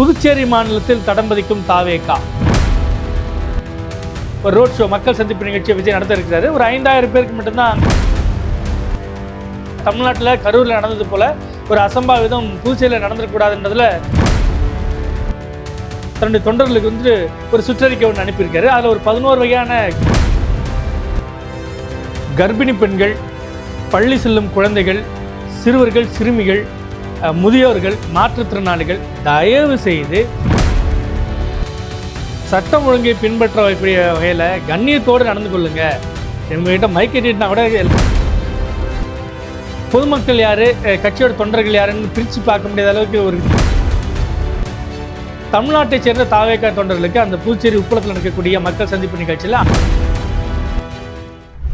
புதுச்சேரி மாநிலத்தில் தடம் பதிக்கும் தாவேகா. ஒரு ரோட் ஷோ மக்கள் சந்திப்பு நிகழ்ச்சியை விஜய் நடத்த இருக்கிறாரு ஒரு ஐந்தாயிரம் பேருக்கு மட்டும்தான் தமிழ்நாட்டில் கரூரில் நடந்தது போல ஒரு அசம்பாவிதம் புதுச்சேரியில் நடந்துடக்கூடாதுன்றதுல தன்னுடைய தொண்டர்களுக்கு வந்து ஒரு சுற்றறிக்கை ஒன்று அனுப்பியிருக்காரு. அதில் ஒரு பதினோரு வகையான கர்ப்பிணி பெண்கள் பள்ளி செல்லும் குழந்தைகள் சிறுவர்கள் சிறுமிகள் முதியோர்கள் மாற்றுத்திறனாளிகள் தயவு செய்து சட்டம் ஒழுங்கை பின்பற்ற வைக்கக்கூடிய வகையில் கண்ணியத்தோடு நடந்து கொள்ளுங்க. இவங்ககிட்ட மைக்கெட்டினா கூட பொதுமக்கள் யாரு கட்சியோட தொண்டர்கள் யாருன்னு பிரித்து பார்க்க முடியாத அளவுக்கு ஒரு தமிழ்நாட்டை சேர்ந்த தாவேக்கா தொண்டர்களுக்கு அந்த புதுச்சேரி உப்பளத்தில் நடக்கக்கூடிய மக்கள் சந்திப்பு நிகழ்ச்சியில்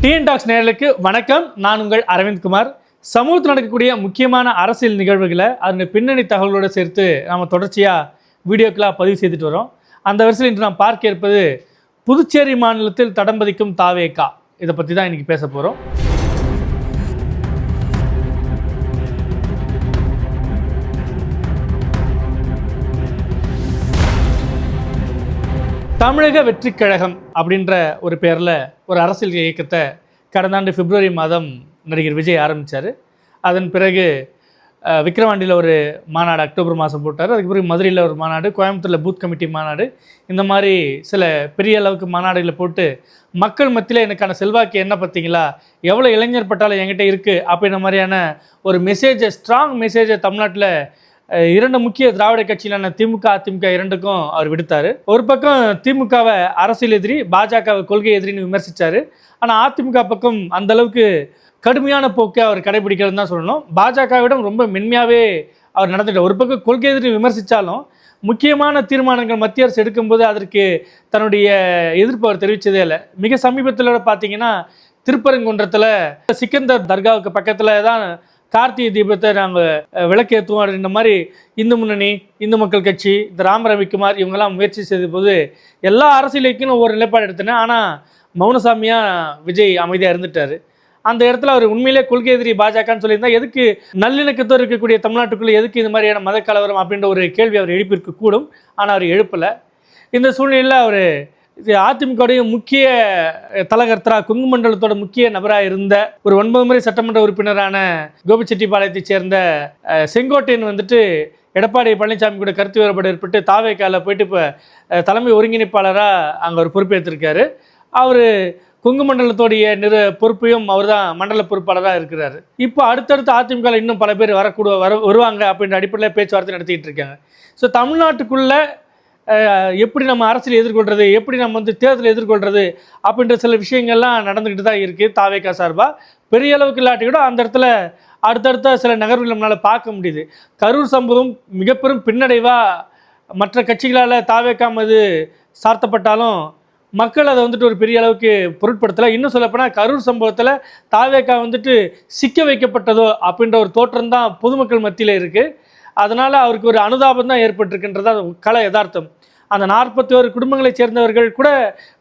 டிஎன் டாக்ஸ் நேயர்களுக்கு வணக்கம். நான் உங்கள் அரவிந்த் குமார். சமூகத்தில் நடக்கக்கூடிய முக்கியமான அரசியல் நிகழ்வுகளை அதனுடைய பின்னணி தகவலோடு சேர்த்து நாம் தொடர்ச்சியாக வீடியோக்களாக பதிவு செய்துட்டு வரோம். அந்த வரிசையில் இன்று நாம் பார்க்க இருப்பது புதுச்சேரி மாநிலத்தில் தடம் பதிக்கும் தாவேக்கா இதை பற்றி தான் இன்றைக்கி பேச போகிறோம் தமிழக வெற்றிக் கழகம் அப்படின்ற ஒரு பேரில் ஒரு அரசியல் இயக்கத்தை கடந்த ஆண்டு பிப்ரவரி மாதம் நடிகர் விஜய் ஆரம்பித்தார் அதன் பிறகு விக்ரவாண்டியில் ஒரு மாநாடு அக்டோபர் மாதம் போட்டார். அதுக்கு பிறகு மதுரையில் ஒரு மாநாடு கோயம்புத்தூரில் பூத் கமிட்டி மாநாடு. இந்த மாதிரி சில பெரிய அளவுக்கு மாநாடுகளை போட்டு மக்கள் மத்தியில் எனக்கான செல்வாக்கு என்ன பார்த்தீங்களா? எவ்வளோ இளைஞர் பட்டாலும் என்கிட்ட இருக்குது அப்படின்ற மாதிரியான ஒரு மெசேஜை ஸ்ட்ராங் மெசேஜை தமிழ்நாட்டில் இரண்டு முக்கிய திராவிட கட்சியிலான திமுக அதிமுக இரண்டுக்கும் அவர் விடுத்தார். ஒரு பக்கம் திமுகவை அரசியல் எதிரி பாஜகவை கொள்கை எதிரின்னு விமர்சித்தார் ஆனால் அதிமுக பக்கம் அந்தளவுக்கு கடுமையான போக்கை அவர் கடைபிடிக்கிறது தான் சொல்லணும். பாஜகவிடம் ரொம்ப மென்மையாகவே அவர் நடந்துட்டார். ஒரு பக்கம் கொள்கை எதிரி விமர்சித்தாலும் முக்கியமான தீர்மானங்கள் மத்திய அரசு எடுக்கும்போது அதற்கு தன்னுடைய எதிர்ப்பு அவர் தெரிவித்ததே இல்லை. மிக சமீபத்தில் பார்த்தீங்கன்னா திருப்பரங்குன்றத்தில் சிக்கந்தர் தர்காவுக்கு பக்கத்தில் தான் கார்த்திகை தீபத்தை நாங்கள் விளக்கேற்றுவோம் அப்படின்ற மாதிரி இந்து முன்னணி இந்து மக்கள் கட்சி இந்த ராம ரவிக்குமார் இவங்கெல்லாம் முயற்சி செய்த போது எல்லா அரசியலுக்கும் ஒவ்வொரு நிலைப்பாடு எடுத்தேன். ஆனால் மௌனசாமியாக விஜய் அமைதியாக இருந்துட்டார். அந்த இடத்துல அவர் உண்மையிலே கொள்கை எதிரி பாஜகன்னு சொல்லியிருந்தா எதுக்கு நல்லிணக்கத்தோடு இருக்கக்கூடிய தமிழ்நாட்டுக்குள்ளே எதுக்கு இது மாதிரியான மத கலவரம் அப்படின்ற ஒரு கேள்வி அவர் எழுப்பியிருக்க கூடும். ஆனால் அவர் எழுப்பலை. இந்த சூழ்நிலையில் அவர் அதிமுகவுடைய முக்கிய தலகர்த்தரா கொங்கு மண்டலத்தோட முக்கிய நபராக இருந்த ஒரு ஒன்பது முறை சட்டமன்ற உறுப்பினரான கோபிச்செட்டிப்பாளையத்தைச் சேர்ந்த செங்கோட்டையன் வந்துட்டு எடப்பாடி பழனிசாமி கூட கருத்து வேறுபாடு ஏற்பட்டு தாவேக்கால போயிட்டு இப்போ தலைமை ஒருங்கிணைப்பாளராக அங்கே அவர் பொறுப்பேற்றிருக்காரு அவர் கொங்கு மண்டலத்துடைய நிற பொறுப்பையும் அவர் தான் மண்டல பொறுப்பாளராக இருக்கிறார். இப்போ அடுத்தடுத்து அதிமுகவில் இன்னும் பல பேர் வரக்கூட வர வருவாங்க அப்படின்ற அடிப்படையில் பேச்சுவார்த்தை நடத்திட்டு இருக்காங்க. ஸோ தமிழ்நாட்டுக்குள்ளே எப்படி நம்ம அரசியல் எதிர்கொள்கிறது எப்படி நம்ம வந்து தேர்தலை எதிர்கொள்கிறது அப்படின்ற சில விஷயங்கள்லாம் நடந்துக்கிட்டு தான் இருக்குது தாவேக்கா சார்பாக பெரிய அளவுக்கு இல்லாட்டி கூட அந்த இடத்துல அடுத்தடுத்த சில நகர்வுகள் நம்மளால் பார்க்க முடியுது. கரூர் சம்பவம் மிகப்பெரும் பின்னடைவாக மற்ற கட்சிகளால் தாவேக்காமது சார்த்தப்பட்டாலும் மக்கள் அதை வந்துட்டு ஒரு பெரிய அளவுக்கு பொருட்படுத்தலை. இன்னும் சொல்லப்போனால் கரூர் சம்பவத்தில் தாவேக்கா வந்துட்டு சிக்க வைக்கப்பட்டதோ அப்படின்ற ஒரு தோற்றம் தான் பொதுமக்கள் மத்தியில் இருக்குது அதனால் அவருக்கு ஒரு அனுதாபம் தான் ஏற்பட்டிருக்குன்றது கலை யதார்த்தம். அந்த நாற்பத்தி ஒரு குடும்பங்களைச் சேர்ந்தவர்கள் கூட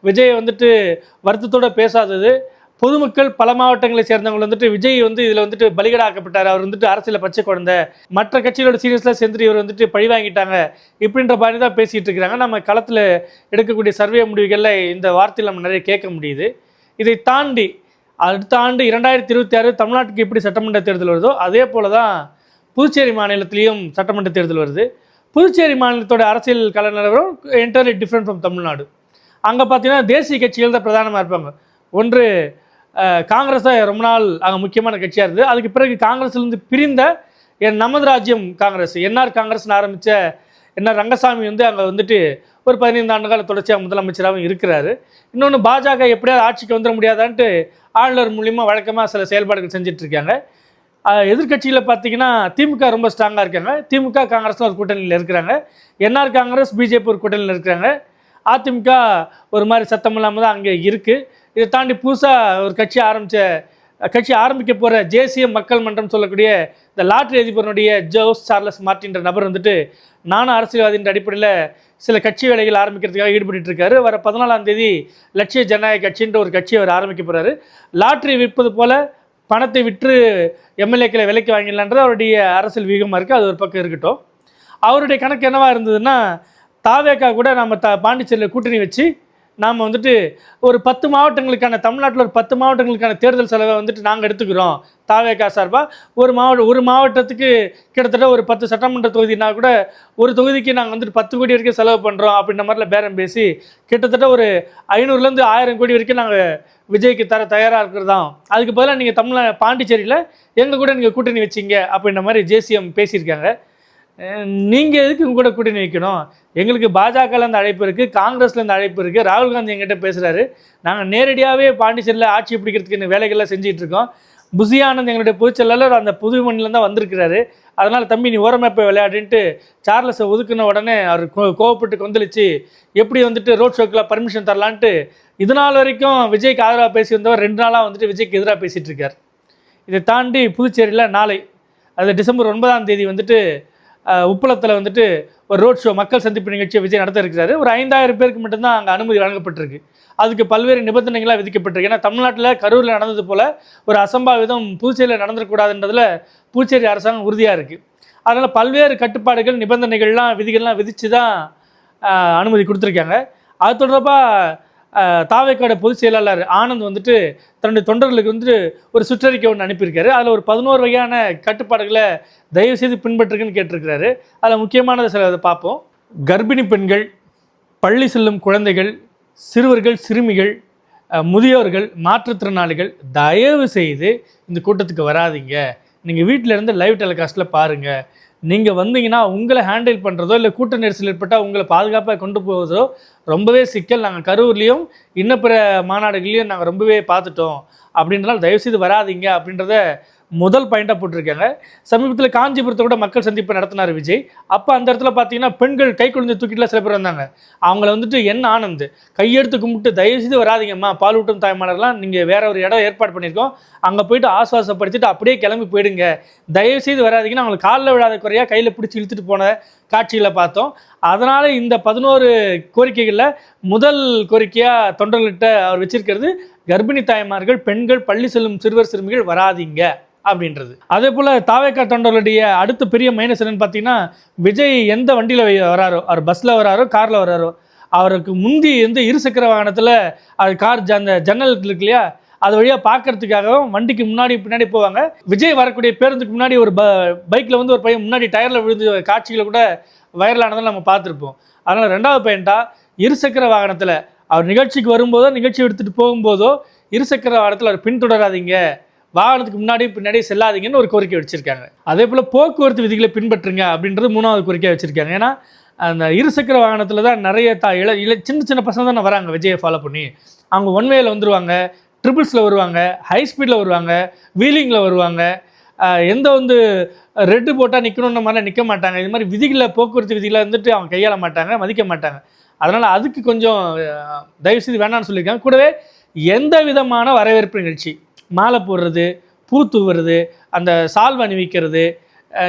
விஜயை வந்துட்டு வருத்தத்தோட பேசாதது. பொதுமக்கள் பல மாவட்டங்களை சேர்ந்தவங்க வந்துட்டு விஜய் வந்து இதில் வந்துட்டு பலிகடாக்கப்பட்டார். அவர் வந்துட்டு அரசியலில் பச்சை குழந்தை. மற்ற கட்சிகளோட சீரியஸில் சேர்ந்து இவர் வந்துட்டு பழி வாங்கிட்டாங்க இப்படின்ற மாதிரி தான் பேசிகிட்டு இருக்கிறாங்க. நம்ம களத்தில் எடுக்கக்கூடிய சர்வே முடிவுகளில் இந்த வார்த்தையில் நம்ம நிறைய கேட்க முடியுது. இதை தாண்டி அடுத்த ஆண்டு இரண்டாயிரத்தி இருபத்தி ஆறு தமிழ்நாட்டுக்கு எப்படி சட்டமன்ற தேர்தல் வருதோ அதே போல தான் புதுச்சேரி மாநிலத்திலையும் சட்டமன்ற தேர்தல் வருது. புதுச்சேரி மாநிலத்தோட அரசியல் கல நிலவரம் என்டர்லி டிஃப்ரெண்ட் ஃப்ரம் தமிழ்நாடு. அங்கே பார்த்தீங்கன்னா தேசிய கட்சிகள் தான் பிரதானமாக இருப்பாங்க. ஒன்று காங்கிரஸ் தான் ரொம்ப நாள் அங்கே முக்கியமான கட்சியாக இருந்தது. அதுக்கு பிறகு காங்கிரஸ்லேருந்து பிரிந்த என் நமது ராஜ்யம் காங்கிரஸ். என்ஆர் காங்கிரஸ்னு ஆரம்பித்த என்ஆர் ரங்கசாமி வந்து அங்கே வந்துட்டு ஒரு பதினைந்து ஆண்டு கால தொடர்ச்சியாக முதலமைச்சராகவும் இருக்கிறாரு. இன்னொன்று பாஜக எப்படியாவது ஆட்சிக்கு வந்துட முடியாதான்ட்டு ஆளுநர் மூலிமா வழக்கமாக சில செயல்பாடுகள் செஞ்சுட்டு இருக்காங்க. எதிர்கட்சியில் பார்த்தீங்கன்னா திமுக ரொம்ப ஸ்ட்ராங்காக இருக்காங்க. திமுக காங்கிரஸ்லாம் ஒரு கூட்டணியில் இருக்கிறாங்க. என்ஆர் காங்கிரஸ் பிஜேபி ஒரு கூட்டணியில் இருக்கிறாங்க. அதிமுக ஒரு மாதிரி சத்தம் இல்லாமல் தான் அங்கே இருக்குது இதை தாண்டி புதுசாக ஒரு கட்சி ஆரம்பித்த கட்சி ஆரம்பிக்க போகிற தேசிய மக்கள் மன்றம் சொல்லக்கூடிய இந்த லாட்ரி அதிபருடைய ஜோஸ் சார்லஸ் மார்டின்ற நபர் வந்துட்டு நானும் அரசியல்வாதின்ற அடிப்படையில் சில கட்சி வேலைகள் ஆரம்பிக்கிறதுக்காக ஈடுபட்டு இருக்காரு. வர பதினாலாம் தேதி லட்சிய ஜனநாயக கட்சின்ற ஒரு கட்சியை அவர் ஆரம்பிக்க போகிறாரு லாட்ரி விற்பது போல் பணத்தை விற்று எம்எல்ஏக்களை விலைக்கு வாங்கிடலான்றது அவருடைய அரசியல் வியூகமாக இருக்குது அது ஒரு பக்கம் இருக்கட்டும். அவருடைய கணக்கு என்னவாக இருந்ததுன்னா தாவேக்கா கூட நம்ம த பாண்டிச்சேரியில் கூட்டணி வச்சு நாம் வந்துட்டு ஒரு பத்து மாவட்டங்களுக்கான தமிழ்நாட்டில் ஒரு பத்து மாவட்டங்களுக்கான தேர்தல் செலவை வந்துட்டு நாங்கள் எடுத்துக்கிறோம். தாவேக்கா சார்பாக ஒரு மாவட்டம் ஒரு மாவட்டத்துக்கு கிட்டத்தட்ட ஒரு பத்து சட்டமன்ற தொகுதினா கூட ஒரு தொகுதிக்கு நாங்கள் வந்துட்டு பத்து கோடி வரைக்கும் செலவு பண்ணுறோம் அப்படின்ற மாதிரிலாம் பேரம் பேசி கிட்டத்தட்ட ஒரு ஐநூறுலேருந்து ஆயிரம் கோடி வரைக்கும் நாங்கள் விஜய்க்கு தர தயாராக இருக்கிறதாம். அதுக்கு பதிலாக நீங்கள் தமிழ் பாண்டிச்சேரியில் எங்கள் கூட நீங்கள் கூட்டணி வச்சிங்க அப்படின்ற மாதிரி ஜேசிஎம் பேசியிருக்காங்க. நீங்கள் எதுக்கு உங்க கூட கூட்டணி வைக்கணும்? எங்களுக்கு பாஜகலேருந்து அழைப்பு இருக்குது காங்கிரஸ்லேருந்து அழைப்பு இருக்குது ராகுல் காந்தி எங்கிட்ட பேசுகிறாரு நாங்கள் நேரடியாகவே பாண்டிச்சேரியில் ஆட்சி பிடிக்கிறதுக்கு வேலைகள்லாம் செஞ்சிகிட்ருக்கோம் இருக்கோம். புசி ஆனந்த் எங்களுடைய பொதுச்செயலாளர் அந்த புது மண்ணில் தான் வந்திருக்கிறாரு. அதனால் தம்பி நீ ஓரமைப்பை விளையாடின்ட்டு சார்லஸை ஒதுக்குன உடனே அவர் கோ- கோவப்பட்டு கொந்தளிச்சு எப்படி வந்துட்டு ரோட் ஷோக்கெலாம் பர்மிஷன் தரலான்ட்டு இது நாள் வரைக்கும் விஜய்க்கு ஆதரவாக பேசி வந்தவர் ரெண்டு நாளாக வந்துட்டு விஜய்க்கு எதிராக பேசிகிட்டு இருக்கார். இதை தாண்டி புதுச்சேரியில் நாளை அது டிசம்பர் ஒன்பதாம் தேதி வந்துட்டு உப்பளத்தில் வந்துட்டு ஒரு ரோட் ஷோ மக்கள் சந்திப்பு நிகழ்ச்சியை விஜய் நடத்த இருக்கிறாரு. ஒரு ஐந்தாயிரம் பேருக்கு மட்டும்தான் அங்கே அனுமதி வழங்கப்பட்டிருக்கு. அதுக்கு பல்வேறு நிபந்தனைகளாக விதிக்கப்பட்டிருக்கு. ஏன்னா தமிழ்நாட்டில் கரூரில் நடந்தது போல் ஒரு அசம்பாவிதம் புதுச்சேரியில் நடந்துடக்கூடாதுன்றதில் புதுச்சேரி அரசாங்கம் உறுதியாக இருக்குது அதனால் பல்வேறு கட்டுப்பாடுகள் நிபந்தனைகள்லாம் விதிகள்லாம் விதித்து தான் அனுமதி கொடுத்துருக்காங்க. அது தொடர்பாக தாவைக்காடு பொதுச் செயலாளர் ஆனந்த் வந்துட்டு தன்னுடைய தொண்டர்களுக்கு வந்துட்டு ஒரு சுற்றறிக்கை ஒன்று அனுப்பியிருக்காரு. அதில் ஒரு பதினோரு வகையான கட்டுப்பாடுகளை தயவு செய்து பின்பற்றுங்கன்னு கேட்டிருக்கிறாரு. அதில் முக்கியமானதை சில அதை பார்ப்போம். கர்ப்பிணி பெண்கள் பள்ளி செல்லும் குழந்தைகள் சிறுவர்கள் சிறுமிகள் முதியோர்கள் மாற்றுத்திறனாளிகள் தயவு செய்து இந்த கூட்டத்துக்கு வராதீங்க. நீங்கள் வீட்டில் இருந்து லைவ் டெலிகாஸ்ட்டில் பாருங்கள் நீங்கள் வந்தீங்கன்னா உங்களை ஹேண்டில் பண்ணுறதோ இல்லை கூட்ட நெரிசல் ஏற்பட்டால் உங்களை பாதுகாப்பாக கொண்டு போவதோ ரொம்பவே சிக்கல். நாங்கள் கரூர்லேயும் இன்ன பிற நாங்கள் ரொம்பவே பார்த்துட்டோம். அப்படின்றனால தயவுசெய்து வராதீங்க அப்படின்றத முதல் பாயிண்டாக போட்டிருக்காங்க. சமீபத்தில் காஞ்சிபுரத்தை கூட மக்கள் சந்திப்பு நடத்தினார் விஜய். அப்போ அந்த இடத்துல பார்த்தீங்கன்னா பெண்கள் கை குழந்தை தூக்கிட்டுலாம் சில பேர் வந்தாங்க. அவங்கள வந்துட்டு என்ன ஆனந்த்? கையெடுத்து கும்பிட்டு தயவுசெய்து வராதீங்கம்மா பாலூட்டும் தாய்மாரெல்லாம் நீங்கள் வேற ஒரு இடம் ஏற்பாடு பண்ணியிருக்கோம். அங்கே போயிட்டு ஆசுவாசப்படுத்திட்டு அப்படியே கிளம்பி போயிடுங்க. தயவுசெய்து வராதிங்கன்னா அவங்களுக்கு காலில் விழாத குறையாக கையில் பிடிச்சி இழுத்துட்டு போன காட்சியில் பார்த்தோம். அதனால் இந்த பதினோரு கோரிக்கைகளில் முதல் கோரிக்கையாக தொண்டர்கள்கிட்ட அவர் வச்சிருக்கிறது கர்ப்பிணி தாய்மார்கள் பெண்கள் பள்ளி செல்லும் சிறுவர் சிறுமிகள் வராதீங்க அப்படின்றது. அதே போல் தாவேக்கா தொண்டர்களுடைய அடுத்த பெரிய மைனஸ் என்னன்னு பார்த்தீங்கன்னா விஜய் எந்த வண்டியில் வராரோ அவர் பஸ்ஸில் வராரோ காரில் வராரோ அவருக்கு முந்தி வந்து இருசக்கர வாகனத்தில் அது கார் ஜ- அந்த ஜன்னல் இருக்கு இல்லையா அது வழியாக பார்க்கறதுக்காகவும் வண்டிக்கு முன்னாடி பின்னாடி போவாங்க. விஜய் வரக்கூடிய பேருந்துக்கு முன்னாடி ஒரு ப பைக்கில் வந்து ஒரு பையன் முன்னாடி டயரில் விழுந்து காட்சிகளை கூட வைரலானதை நம்ம பார்த்துருப்போம். அதனால் ரெண்டாவது பையன்டா இருசக்கர வாகனத்தில் அவர் நிகழ்ச்சிக்கு வரும்போதோ நிகழ்ச்சி எடுத்துகிட்டு போகும்போதோ இருசக்கர வாகனத்தில் அவர் பின்தொடராதீங்க. வாகனத்துக்கு முன்னாடி பின்னாடி செல்லாதீங்கன்னு ஒரு கோரிக்கை வச்சுருக்காங்க. அதே போல் போக்குவரத்து விதிகளை பின்பற்றுங்க அப்படின்றது மூணாவது கோரிக்கை வச்சுருக்காங்க. ஏன்னா அந்த இருசக்கர வாகனத்தில் தான் நிறைய தா இள இள சின்ன சின்ன பசங்க தானே வராங்க விஜயை ஃபாலோ பண்ணி. அவங்க ஒன் வேல வந்துருவாங்க. ட்ரிபிள்ஸில் வருவாங்க ஹை ஸ்பீடில் வருவாங்க வீலிங்கில் வருவாங்க. எந்த வந்து ரெட்டு போட்டால் நிற்கணுன்ற மாதிரிலாம் நிற்க மாட்டாங்க. இது மாதிரி விதிகளை போக்குவரத்து விதிகளை வந்துட்டு அவங்க கையாள மாட்டாங்க மதிக்க மாட்டாங்க. அதனால் அதுக்கு கொஞ்சம் தயவு தயவுசெய்து வேணாம்னு சொல்லியிருக்காங்க. கூடவே எந்த விதமான வரவேற்பு நிகழ்ச்சி? மாலை போடுறது பூ தூவுறது அந்த சால்வை அணிவிக்கிறது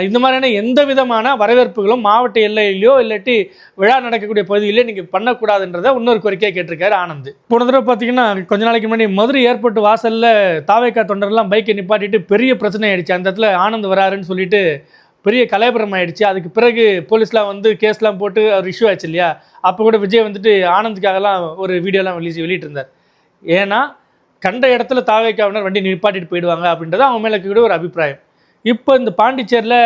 இந்த மாதிரியான எந்த விதமான வரவேற்புகளும் மாவட்ட எல்லையிலையோ இல்லாட்டி விழா நடக்கக்கூடிய பகுதியிலே நீங்கள் பண்ணக்கூடாதுன்றதை இன்னொரு கோரிக்கையை கேட்டிருக்காரு ஆனந்த். போன தடவை பார்த்தீங்கன்னா கொஞ்ச நாளைக்கு முன்னாடி மதுரை ஏர்போர்ட் வாசலில் தாவேக்கா தொண்டர்லாம் பைக்கை நிப்பாட்டிட்டு பெரிய பிரச்சனை ஆயிடுச்சு. அந்த இடத்துல ஆனந்த் வராருன்னு சொல்லிட்டு பெரிய கலைபுரம் ஆயிடுச்சு. அதுக்கு பிறகு போலீஸ்லாம் வந்து கேஸ்லாம் போட்டு அவர் இஷ்யூ ஆச்சு இல்லையா? அப்போ கூட விஜய் வந்துட்டு ஆனந்துக்காகலாம் ஒரு வீடியோலாம் வெளியே வெளியிட்டிருந்தார். ஏன்னா கண்ட இடத்துல தாவேக்காவினர் வண்டி நிப்பாட்டிட்டு போயிடுவாங்க அப்படின்றது அவங்க மேலே கூட ஒரு அபிப்பிராயம். இப்போ இந்த பாண்டிச்சேரியில்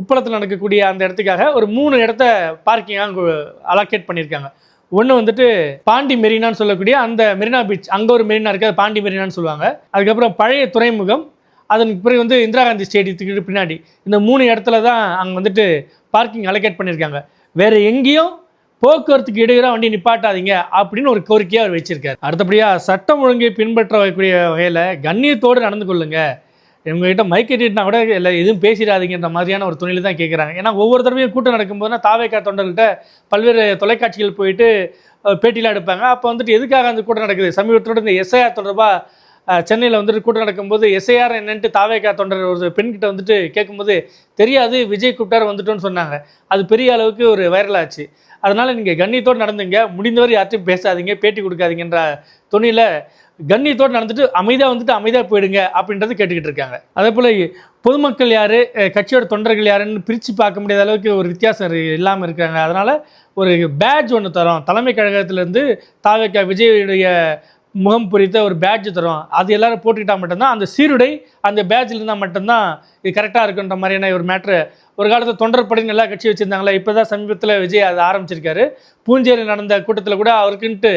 உப்பளத்தில் நடக்கக்கூடிய அந்த இடத்துக்காக ஒரு மூணு இடத்த பார்க்கிங்காக அலோகேட் பண்ணியிருக்காங்க. ஒன்று வந்துட்டு பாண்டி மெரினான்னு சொல்லக்கூடிய அந்த மெரினா பீச் அங்கே ஒரு மெரினா இருக்குது அது பாண்டி மெரினான்னு சொல்லுவாங்க. அதுக்கப்புறம் பழைய துறைமுகம் அதன் பிறகு வந்து இந்திரா காந்தி ஸ்டேடியத்துக்கு பின்னாடி. இந்த மூணு இடத்துல தான் அங்கே வந்துட்டு பார்க்கிங் அலோகேட் பண்ணியிருக்காங்க. வேறு எங்கேயும் போக்குவரத்துக்கு இடையூறாக வண்டி நிப்பாட்டாதீங்க அப்படின்னு ஒரு கோரிக்கையை அவர் வச்சிருக்காரு. அடுத்தபடியாக சட்டம் ஒழுங்கை பின்பற்ற வைக்கக்கூடிய வகையில் கண்ணியத்தோடு நடந்து கொள்ளுங்கள் இவங்ககிட்ட மைக் கட்டிட்டுனா கூட இல்லை எதுவும் பேசிடாதீங்கன்ற மாதிரியான ஒரு துணியில் தான் கேட்குறாங்க ஏன்னா ஒவ்வொரு தடவையும் கூட்டம் நடக்கும்போதுனா தாவேக்கா தொண்டர்கள்ட்ட பல்வேறு தொலைக்காட்சிகள் போயிட்டு பேட்டிலாம் எடுப்பாங்க. அப்போ வந்துட்டு எதுக்காக அந்த கூட்டம் நடக்குது? சமீபத்தோடு இந்த எஸ்ஐஆர் தொடர்பாக சென்னையில் வந்துட்டு கூட்டம் நடக்கும்போது எஸ்ஐஆர் என்னன்ட்டு தாவேக்கா தொண்டர் ஒரு பெண்கிட்ட வந்துட்டு கேட்கும்போது தெரியாது விஜய் கூப்பிட்டார் வந்துட்டோன்னு சொன்னாங்க. அது பெரிய அளவுக்கு ஒரு வைரல் ஆச்சு. அதனால் நீங்கள் கண்ணியத்தோடு நடந்துங்க. முடிந்தவரை யார்ட்டையும் பேசாதீங்க பேட்டி கொடுக்காதீங்கன்ற துணியில் கண்ணியத்தோடு நடந்துட்டு அமைதியாக வந்துட்டு அமைதியாக போயிடுங்க அப்படின்றது கேட்டுக்கிட்டு இருக்காங்க. அதே போல் பொதுமக்கள் யார் கட்சியோட தொண்டர்கள் யாருன்னு பிரித்து பார்க்க முடியாத அளவுக்கு ஒரு வித்தியாசம் இல்லாமல் இருக்காங்க. அதனால் ஒரு பேட்ஜ் ஒன்று தரோம். தலைமை கழகத்திலேருந்து தாவேக்கா விஜயுடைய முகம் பொறித்த ஒரு பேட்ஜ் தரும் அது எல்லாரும் போட்டுக்கிட்டா மட்டும்தான் அந்த சீருடை அந்த பேட்ஜில் இருந்தால் மட்டும்தான் இது கரெக்டாக இருக்குன்ற மாதிரியான ஒரு மேட்ரு ஒரு காலத்தில் தொண்டர் படைன்னு எல்லா கட்சி வச்சுருந்தாங்களே இப்போ தான் சமீபத்தில் விஜய் அதை ஆரம்பிச்சிருக்காரு. பூஞ்சேரி நடந்த கூட்டத்தில் கூட அவருக்குன்ட்டு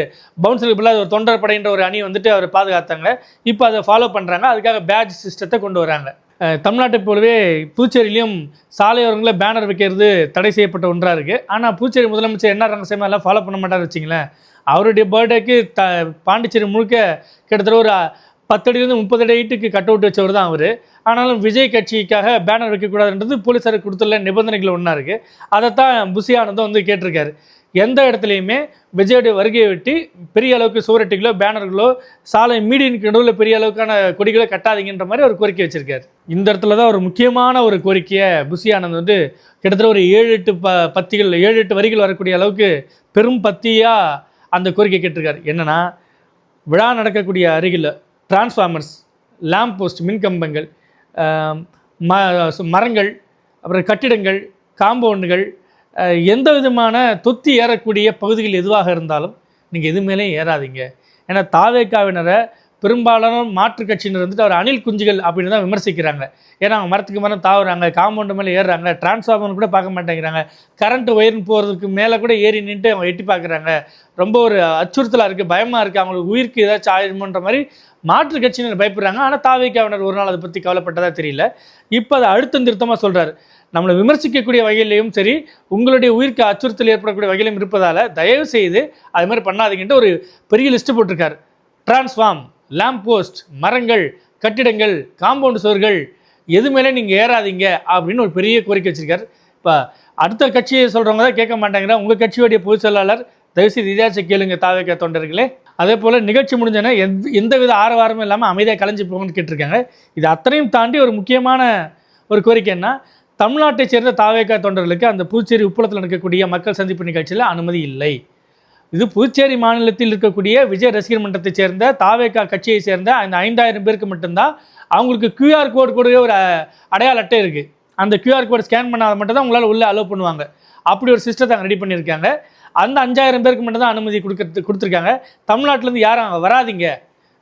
பவுன்சருக்கு பதிலாக ஒரு தொண்டர் படைன்ற ஒரு அணி வந்துட்டு அவர் பாதுகாத்தாங்க. இப்போ அதை ஃபாலோ பண்ணுறாங்க அதுக்காக பேட்ஜ் சிஸ்டத்தை கொண்டு வராங்க. தமிழ்நாட்டை போலவே புதுச்சேரியிலையும் சாலையோரங்களில் பேனர் வைக்கிறது தடை செய்யப்பட்ட ஒன்றாக இருக்குது ஆனால் புதுச்சேரி முதலமைச்சர் என்ன ரங்கசாமி எல்லாம் ஃபாலோ பண்ண மாட்டார் வச்சிங்களேன். அவருடைய பர்த்டேக்கு த பாண்டிச்சேரி முழுக்க கிட்டத்தட்ட ஒரு பத்தடியிலேருந்து முப்பது அடி ஹைட்டுக்கு கட் அவுட் வச்சவர் தான் அவர். ஆனாலும் விஜய் கட்சிக்காக பேனர் வைக்கக்கூடாதுன்றது போலீஸாருக்கு கொடுத்துள்ள நிபந்தனைகள் ஒன்றா இருக்குது அதைத்தான் புசி ஆனந்தம் வந்து கேட்டிருக்காரு. எந்த இடத்துலையுமே விஜயோடைய வருகையை வெட்டி பெரிய அளவுக்கு சுவரட்டிகளோ பேனர்களோ சாலை மீடியனுக்கு நடுவில் பெரிய அளவுக்கான கொடிகளோ கட்டாதீங்கன்ற மாதிரி ஒரு கோரிக்கை வச்சுருக்காரு. இந்த இடத்துல தான் ஒரு முக்கியமான ஒரு கோரிக்கையை புசி ஆனந்த் வந்து கிட்டத்தட்ட ஒரு ஏழு எட்டு ப பத்திகள் ஏழு எட்டு வரிகள் வரக்கூடிய அளவுக்கு பெரும் பத்தியாக அந்த கோரிக்கை கேட்டிருக்காரு. என்னன்னா விழா நடக்கக்கூடிய அருகில் டிரான்ஸ்ஃபார்மர்ஸ் லேம்ப் போஸ்ட் மின்கம்பங்கள் ம சு- மரங்கள் அப்புறம் கட்டிடங்கள் காம்பவுண்டுகள் எந்த விதமான தொத்தி ஏறக்கூடிய பகுதிகள் எதுவாக இருந்தாலும் நீங்கள் எது மேலேயும் ஏறாதீங்க. ஏன்னா தாவேக்காவினரை பெரும்பாலான மாற்றுக் கட்சியினர் வந்துட்டு அவர் அணில் குஞ்சுகள் அப்படின்னு தான் விமர்சிக்கிறாங்க. ஏன்னா அவங்க மரத்துக்கு மரம் தாவுறாங்க காம்பவுண்டு மேலே ஏறுறாங்க டிரான்ஸ்ஃபார்மர் கூட பார்க்க மாட்டேங்கிறாங்க. கரண்ட் ஒயர்னு போகிறதுக்கு மேலே கூட ஏறி நின்றுட்டு அவங்க எட்டி பார்க்குறாங்க. ரொம்ப ஒரு அச்சுறுத்தலாக இருக்குது பயமாக இருக்குது அவங்களுக்கு உயிருக்கு ஏதாச்சும் ஆயிடுமோன்ற மாதிரி மாற்றுக் கட்சியினர் பயப்படுறாங்க. ஆனால் தாவேக்காவினர் ஒரு நாள் அதை பற்றி கவலைப்பட்டதா தெரியல. இப்போ அதை அழுத்தம் திருத்தமாக சொல்கிறார் நம்மளை விமர்சிக்கக்கூடிய வகையிலையும் சரி உங்களுடைய உயிருக்கு அச்சுறுத்தல் ஏற்படக்கூடிய வகையிலும் இருப்பதால் தயவு செய்து அது மாதிரி பண்ணாதீங்கன்ட்டு ஒரு பெரிய லிஸ்ட்டு போட்டிருக்காரு. டிரான்ஸ்ஃபார்ம் லேம்ப் போஸ்ட் மரங்கள் கட்டிடங்கள் காம்பவுண்ட் சுவர்கள் எது மேலே நீங்கள் ஏறாதீங்க அப்படின்னு ஒரு பெரிய கோரிக்கை வச்சிருக்காரு. இப்போ அடுத்த கட்சியை சொல்கிறவங்க தான் கேட்க மாட்டாங்கிற உங்கள் கட்சியுடைய பொதுச் செயலாளர் தயவுசெய்து இதாச்சும் கேளுங்க தாவக தொண்டர்களே. அதே போல் நிகழ்ச்சி முடிஞ்சோன்னா எந்த எந்த வித ஆரவாரமும் இல்லாமல் அமைதியாக கலைஞ்சு போகணும்னு கேட்டிருக்காங்க. இது அத்தனையும் தாண்டி ஒரு முக்கியமான ஒரு கோரிக்கைன்னா தமிழ்நாட்டை சேர்ந்த தாவேக்கா தொண்டர்களுக்கு அந்த புதுச்சேரி உப்பளத்தில் நடக்கக்கூடிய மக்கள் சந்திப்பு நிகழ்ச்சியில் அனுமதி இல்லை. இது புதுச்சேரி மாநிலத்தில் இருக்கக்கூடிய விஜய் ரசிகர் மன்றத்தை சேர்ந்த தாவேக்கா கட்சியை சேர்ந்த அந்த ஐந்தாயிரம் பேருக்கு மட்டும்தான் அவங்களுக்கு கியூஆர் கோடு கூட ஒரு அடையாள அட்டை இருக்குது அந்த கியூஆர் கோடு ஸ்கேன் பண்ணாத மட்டும் தான் உங்களால் உள்ளே அலோவ் பண்ணுவாங்க. அப்படி ஒரு சிஸ்டத்தை அங்கே ரெடி பண்ணியிருக்காங்க. அந்த அஞ்சாயிரம் பேருக்கு மட்டும் தான் அனுமதி கொடுக்கறது கொடுத்துருக்காங்க. தமிழ்நாட்டிலேருந்து யாரும் அங்கே வராதீங்க.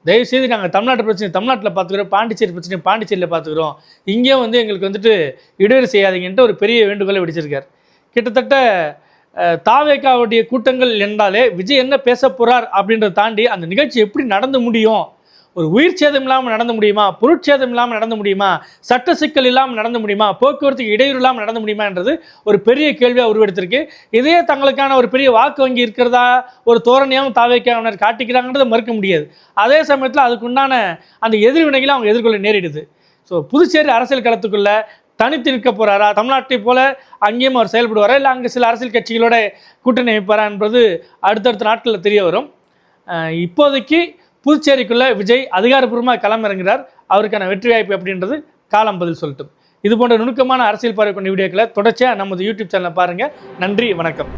தயவுசெய்து நாங்கள் தமிழ்நாட்டு பிரச்சனை தமிழ்நாட்டில் பார்த்துக்குறோம். பாண்டிச்சேரி பிரச்சனை பாண்டிச்சேரியில் பார்த்துக்குறோம். இங்கேயும் வந்து எங்களுக்கு வந்துட்டு இடையூறு செய்யாதீங்கன்ட்டு ஒரு பெரிய வேண்டுகோளை விடுச்சிருக்கார் கிட்டத்தட்ட தாவேக்காவுடைய கூட்டங்கள் என்றாலே விஜய் என்ன பேச போகிறார் அப்படின்றத தாண்டி அந்த நிகழ்ச்சி எப்படி நடந்து முடியும்? ஒரு உயிர் சேதம் இல்லாமல் நடந்து முடியுமா? பொருட்சேதம் இல்லாமல் நடந்து முடியுமா? சட்ட சிக்கல் இல்லாமல் நடந்து முடியுமா? போக்குவரத்துக்கு இடையூறு இல்லாமல் நடந்து முடியுமான்றது ஒரு பெரிய கேள்வியாக உருவெடுத்திருக்கு. இதே தங்களுக்கான ஒரு பெரிய வாக்கு வங்கி இருக்கிறதா? ஒரு தோரணையாகவும் தாவைக்காவினர் காட்டிக்கிறாங்கன்றதை மறுக்க முடியாது. அதே சமயத்தில் அதுக்குண்டான அந்த எதிர்வினைகளை அவங்க எதிர்கொள்ள நேரிடுது. ஸோ புதுச்சேரி அரசியல் களத்துக்குள்ள தனித்து நிற்க போகிறாரா தமிழ்நாட்டை போல அங்கேயும் அவர் செயல்படுவாரா? இல்லை அங்கே சில அரசியல் கட்சிகளோட கூட்டணி அமைப்பாரா என்பது அடுத்தடுத்த நாட்களில் தெரிய வரும். இப்போதைக்கு புதுச்சேரிக்குள்ளே விஜய் அதிகாரப்பூர்வமாக களமிறங்குகிறார் அவருக்கான வெற்றி வாய்ப்பு அப்படின்றது காலம் பதில் சொல்லட்டும். இது போன்ற நுணுக்கமான அரசியல் பார்வை கொண்ட வீடியோக்களை தொடர்ச்சியாக நமது யூடியூப் சேனலை பாருங்கள் நன்றி வணக்கம்.